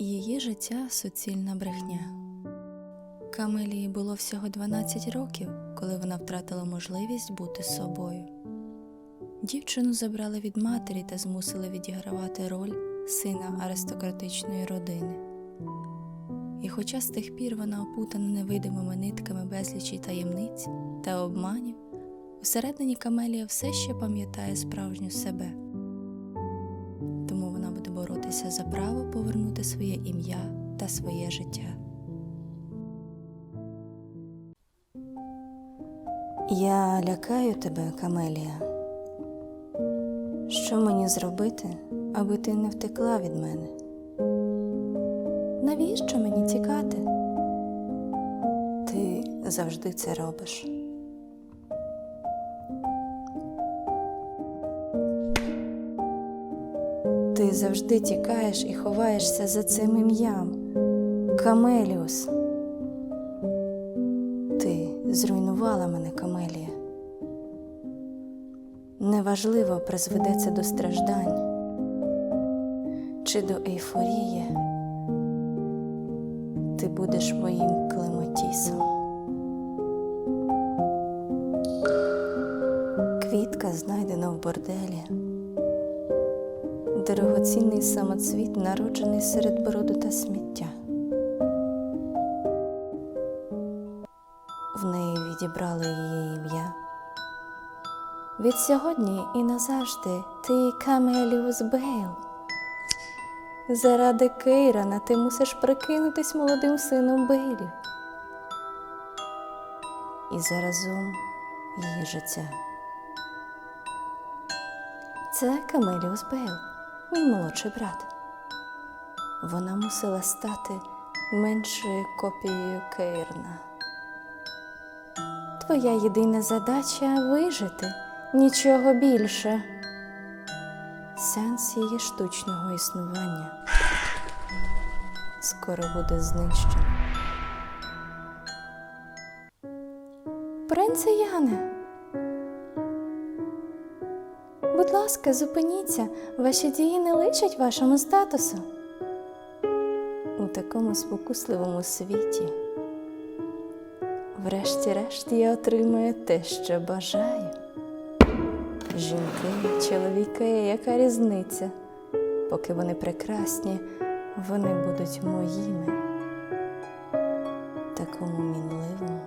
Її життя суцільна брехня. Камелії було всього 12 років, коли вона втратила можливість бути собою. Дівчину забрали від матері та змусили відігравати роль сина аристократичної родини. І хоча з тих пір вона опутана невидимими нитками безлічі таємниць та обманів, всередині Камелія все ще пам'ятає справжню себе. Боротися за право повернути своє ім'я та своє життя. Я лякаю тебе, Камелія. Що мені зробити, аби ти не втекла від мене? Навіщо мені тікати? Ти завжди це робиш. Ти завжди тікаєш і ховаєшся за цим ім'ям. Камеліус. Ти зруйнувала мене, Камелія. Неважливо, призведе це до страждань чи до ейфорії. Ти будеш моїм клемотісом. Квітка знайдена в борделі. Дорогоцінний самоцвіт, народжений серед броду та сміття. В неї відібрали її ім'я. Від сьогодні і назавжди ти Камеліус Бейл. Заради Кейрана ти мусиш прикинутись молодим сином Бейлів. І заразом її життя. Це Камеліус Бейл, мій молодший брат. Вона мусила стати меншою копією Кейрна. Твоя єдина задача вижити, нічого більше. Сенс її штучного існування скоро буде знищено. Принце Яне. Будь ласка, зупиніться, ваші дії не личать вашому статусу. У такому спокусливому світі. Врешті-решт я отримую те, що бажаю. Жінки, чоловіки, яка різниця? Поки вони прекрасні, вони будуть моїми. Такому мінливому.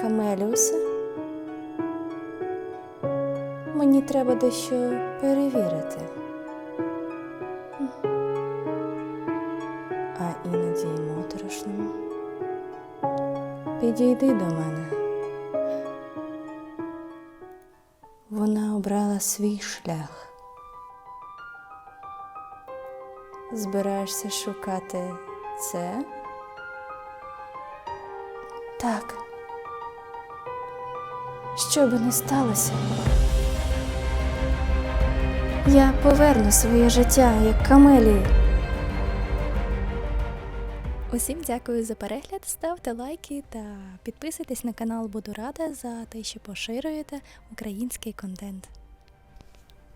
Камеліусе? Мені треба дещо перевірити. А іноді й моторошному. Підійди до мене. Вона обрала свій шлях. Збираєшся шукати це? Так. Що би не сталося? Я поверну своє життя як камелії. Усім дякую за перегляд. Ставте лайки та підписуйтесь на канал. Буду рада за те, що поширюєте український контент.